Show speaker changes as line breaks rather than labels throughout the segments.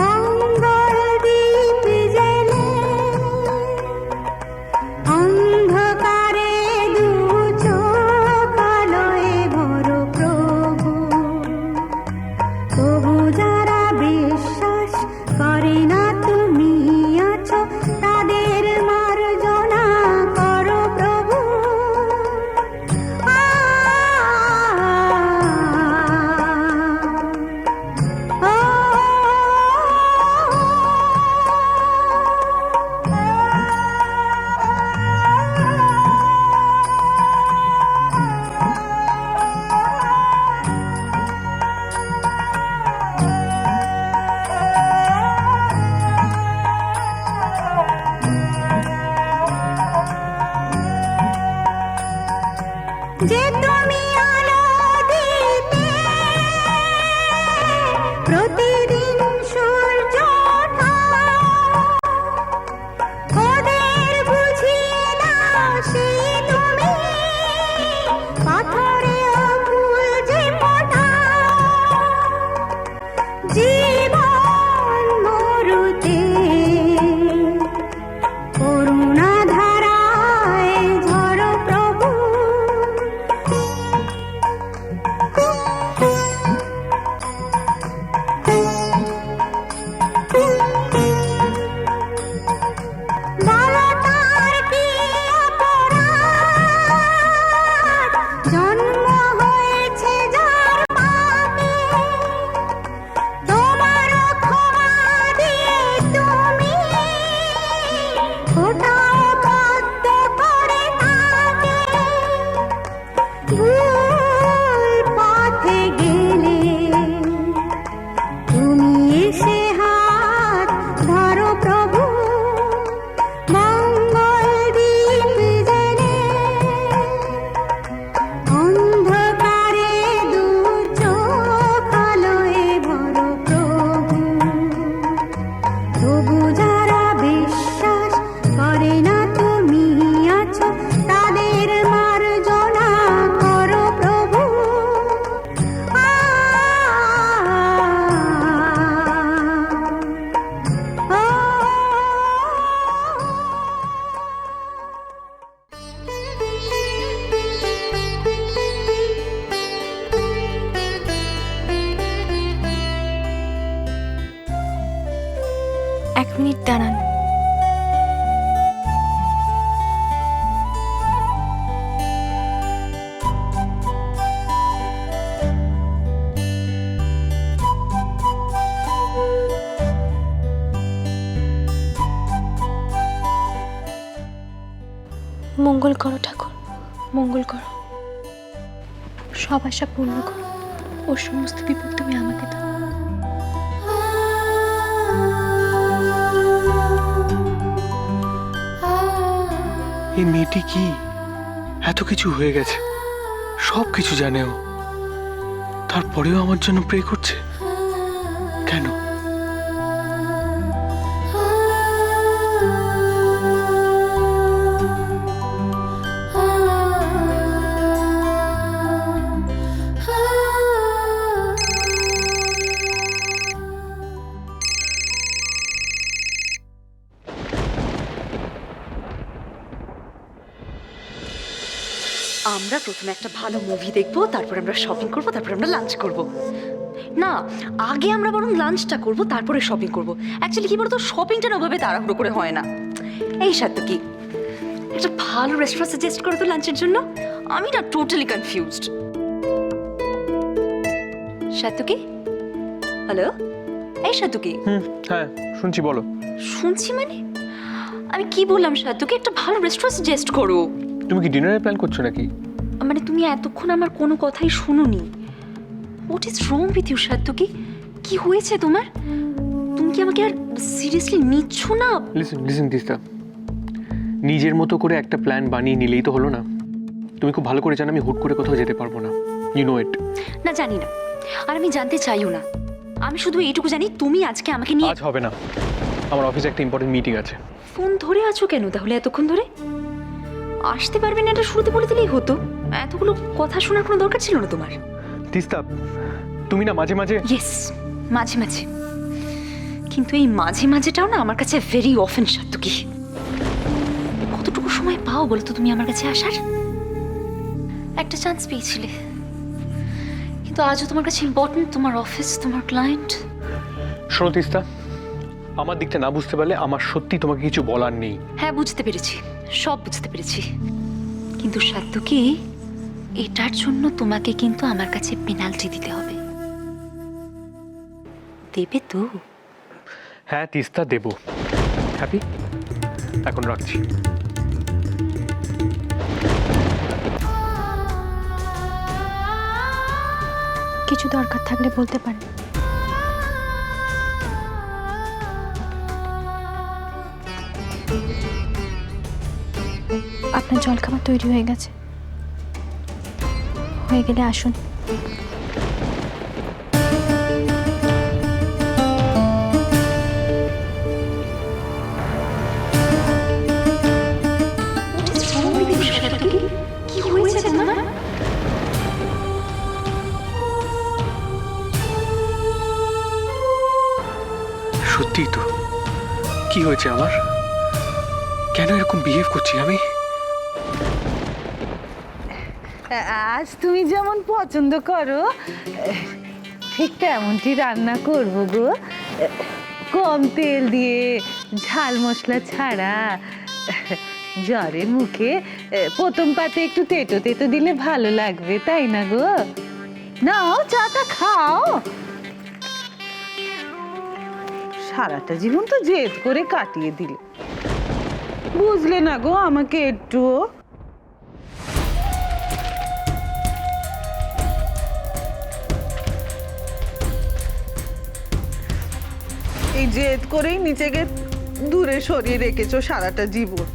Bye. Minute দাঁড়ান। মঙ্গল করো ঠাকুর, মঙ্গল করো। সব আশা পূর্ণ করো। ও সমস্ত বিপদ তুমি আমাকে দাও।
এই মেয়েটি কি? এত কিছু হয়ে গেছে। সব কিছু জানেও তারপরেও আমার জন্য প্রে করছে? কেন?
আমরা প্রথমে একটা ভালো মুভি দেখব তারপর আমরা শপিং করব তারপর আমরা লাঞ্চ করব। না আগে আমরা বরং লাঞ্চটা করব তারপরে শপিং করব। অ্যাকচুয়ালি কি বলতো শপিংটা ওভাবে তাড়াহুড়ো করে হয় না। এই সাথে কি? একটা ভালো রেস্টুরেন্ট সাজেস্ট করো তো লাঞ্চের জন্য। আমি না টোটালি কনফিউজড সাতুকি হ্যালো এই সাতুকি
হুম হ্যাঁ শুনছি বলো।
শুনছি মানে? আমি কি বললাম সাতুকি একটা ভালো রেস্টুরেন্ট সাজেস্ট করো।
তুমি কি ডিনারের প্ল্যান করছ নাকি?
মানে তুমি এতক্ষণ আমার কোনো কথাই শুনোনি। What is wrong with you Satyaki কি হয়েছে তোমার? তুমি কি আমাকে আর সিরিয়াসলি নিচ্ছ না?
Listen listen Teesta. নিজের মতো করে একটা প্ল্যান বানিয়ে নিলেই তো হলো না। তুমি খুব ভালো করে জানো আমি হুট করে কোথাও যেতে পারব না। ইউ নো ইট
না জানি না। আর আমি জানতে চাইও না। আমি শুধু এইটুকু জানি তুমি আজকে আমাকে নিয়ে
আজ হবে না। আমার অফিসে একটা ইম্পর্টেন্ট মিটিং আছে।
ফোন ধরে আছো কেন তাহলে এতক্ষণ ধরে? আসতে পারবে না এটা শুরুতে বলে দিলেই হতো। এতগুলো কথা শোনার কোনো দরকার ছিল না তোমার।
তিস্তা তুমি না মাঝে মাঝে
ইয়েস মাঝে মাঝে। কিন্তু এই মাঝে মাঝেটাও না আমার কাছে ভেরি অফেন সাত্তুকি কতটুকু সময় পাও বলো তো তুমি আমার কাছে আসার? একটা চান্স পেয়েছিলে। কিন্তু আজও তোমার কাছে ইম্পর্টেন্ট তোমার অফিস তোমার ক্লায়েন্ট
শোনো তিস্তা আমার দিকটা না বুঝতে পারলে আমার সত্যি তোমাকে কিছু বলার নেই।
হ্যাঁ বুঝতে পেরেছি। সব বুঝতে পেরেছি। কিন্তু সাত্তুকি এটার জন্য তোমাকে কিন্তু আমার কাছে পেনাল্টি দিতে হবে। দেবে তো।
হ্যাঁ তিস্তা দেব। হ্যাপি এখন রাখছি।
কিছু দরকার থাকলে বলতে পারেন। আপনার জলখাবার তৈরি হয়ে গেছে। হয়ে গেলে আসুন।
কি হয়েছে তোমার
সত্যি তো। কি হয়েছে আমার? কেন এরকম বিহেভ করছি আমি?
আজ তুমি যেমন পছন্দ করো, ঠিক তেমনটি রান্না করব গো। কম তেল দিয়ে ঝাল মশলা ছাড়া জ্বরের মুখে, প্রথম পাতে একটু তেতো তেতো দিলে ভালো লাগবে, তাই না গো? নাও চাটা খাও। সারাটা জীবন তো জেদ করে কাটিয়ে দিলে। বুঝলে না গো আমাকে একটুও এই জেদ করেই নিজেকে দূরে সরিয়ে রেখেছো সারাটা জীবন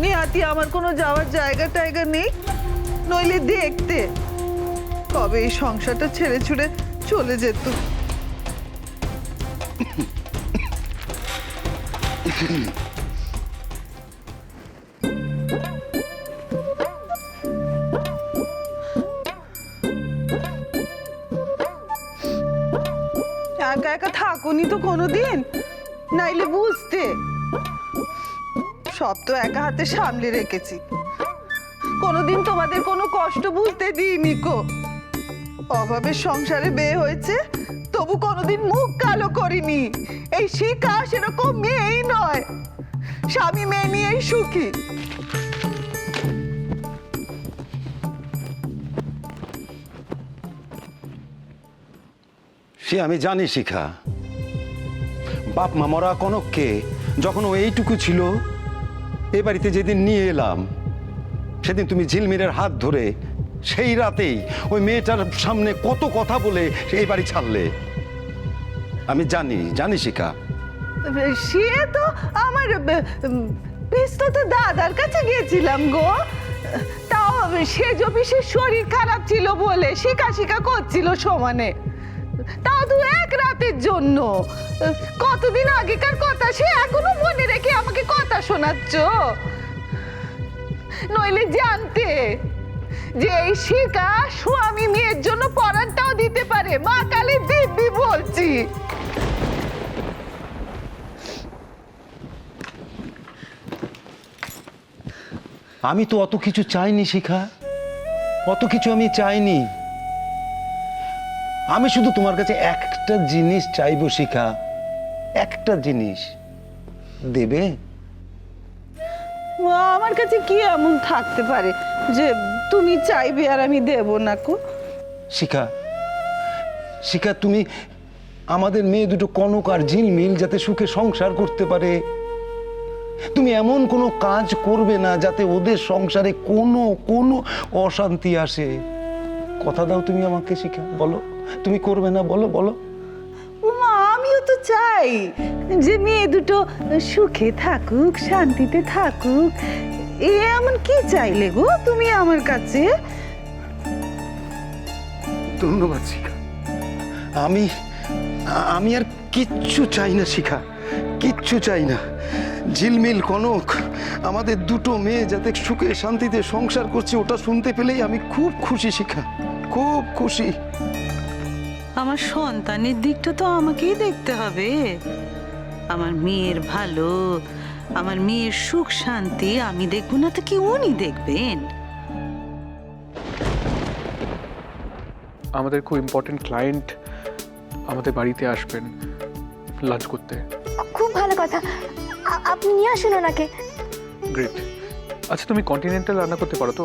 নিহাতি আমার কোনো যাওয়ার জায়গা টায়গা নেই নইলে দেখতে কবে এই সংসারটা ছেড়ে ছুড়ে চলে যেত একা থাকুনি তো কোনোদিন। নাইলে বুঝতে। সব তো একা হাতে সামলে রেখেছি। কোনোদিন তোমাদের কোনো কষ্ট বুঝতে দিইনি কো। অভাবের সংসারে বিয়ে হয়েছে, তবু কোনোদিন মুখ কালো করিনি। এই শিখা সেরকম মেয়েই নয়। স্বামী মেয়ে নিয়েই সুখী।
সে আমি জানি শিখা। বাপ মা মরা কনককে, যখন ও এইটুকু ছিল, এ বাড়িতে যেদিন নিয়ে এলাম, সেদিন তুমি ঝিলমিরের হাত ধরে সেই রাতেই ওই মেয়েটার সামনে কত কথা বলে এই বাড়ি ছাড়লে। আমি জানি জানি শিখা।
সে তো আমার পিস্ততে দাদার কাছে গিয়েছিলাম গো। তাও সেজ অফিসের শরীর খারাপ ছিল বলে শিকা শিকা করছিল সমানে। এক রাতের জন্য। কতদিন আগেকার কথা সে এখনও মনে রেখে আমাকে কথা শোনাচ্ছ? নইলে জানতে যে এই শিকা স্বামী মেয়ের জন্য পরানটাও দিতে পারে। মা কালী দিব্যি বলছি।
আমি তো অত কিছু চাইনি শিখা। অত কিছু আমি চাইনি। আমি শুধু তোমার কাছে একটা জিনিস চাইব শিখা। একটা জিনিস। দেবে?
আমার কাছে কি এমন থাকতে পারে যে তুমি চাইবে আর আমি দেব না কো?
শিখা শিখা তুমি আমাদের মেয়ে দুটো কনক আর ঝিলমিল যাতে সুখে সংসার করতে পারে। তুমি এমন কোনো কাজ করবে না যাতে ওদের সংসারে কোনো কোনো অশান্তি আসে। কথা দাও তুমি আমাকে শিখা বলো। তুমি করবে না বলো বলো।
উমা আমিও তো চাই যে মেয়ে দুটো সুখে থাকুক শান্তিতে থাকুক। এ এমন কি চাইলে গো তুমি আমার কাছে?
ধন্যবাদ শিখা। আমি আমি আর কিচ্ছু চাই না শিখা। কিচ্ছু চাই না। ঝিলমিল কনক আমাদের দুটো মেয়ে যাতে সুখে শান্তিতে সংসার করছে ওটা শুনতে পেলেই আমি খুব খুশি শিখা। খুব খুশি।
আমার সন্তানের দিকটা তো আমাকেই দেখতে হবে। আমার মেয়ের ভালো আমার মেয়ের সুখ শান্তি আমি দেখব না তো কি উনি দেখবেন?
আমাদের খুব ইম্পর্টেন্ট ক্লায়েন্ট আমাদের বাড়িতে আসবেন লাঞ্চ করতে।
খুব ভালো কথা। আপনি নিয়ে আসুন ওনাকে।
গ্রেট আচ্ছা তুমি কন্টিনেন্টাল রান্না করতে পারো তো?